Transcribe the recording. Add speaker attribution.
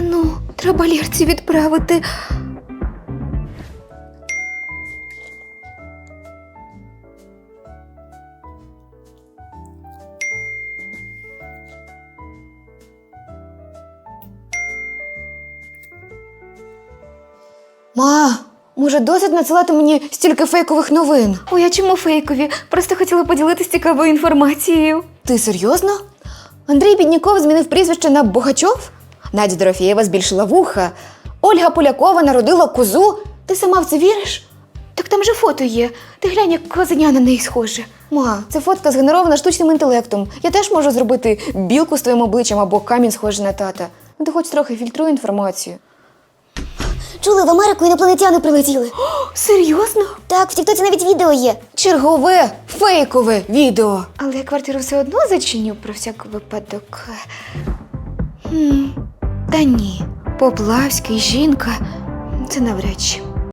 Speaker 1: Ану, треба лірці відправити.
Speaker 2: Ма, може, досить надсилати мені стільки фейкових новин?
Speaker 1: Ой, а чому фейкові? Просто хотіла поділитися цікавою інформацією.
Speaker 2: Ти серйозно? Андрій Бідніков змінив прізвище на Богачов? Надя Дорофєєва збільшила вуха. Ольга Полякова народила козу. Ти сама в це віриш?
Speaker 1: Так там же фото є. Ти глянь, як козеня на неї схоже.
Speaker 2: Ма, це фотка згенерована штучним інтелектом. Я теж можу зробити білку з твоїм обличчям або камінь схожий на тата. Ну, ти хоч трохи фільтруй інформацію.
Speaker 3: Чули, в Америку інопланетяни прилетіли.
Speaker 1: Серйозно?
Speaker 3: Так, в Тіктоці навіть відео є.
Speaker 2: Чергове фейкове відео.
Speaker 1: Але я квартиру все одно зачиню про всяк випадок. Хм, та ні. Поплавський, жінка. Це навряд чи.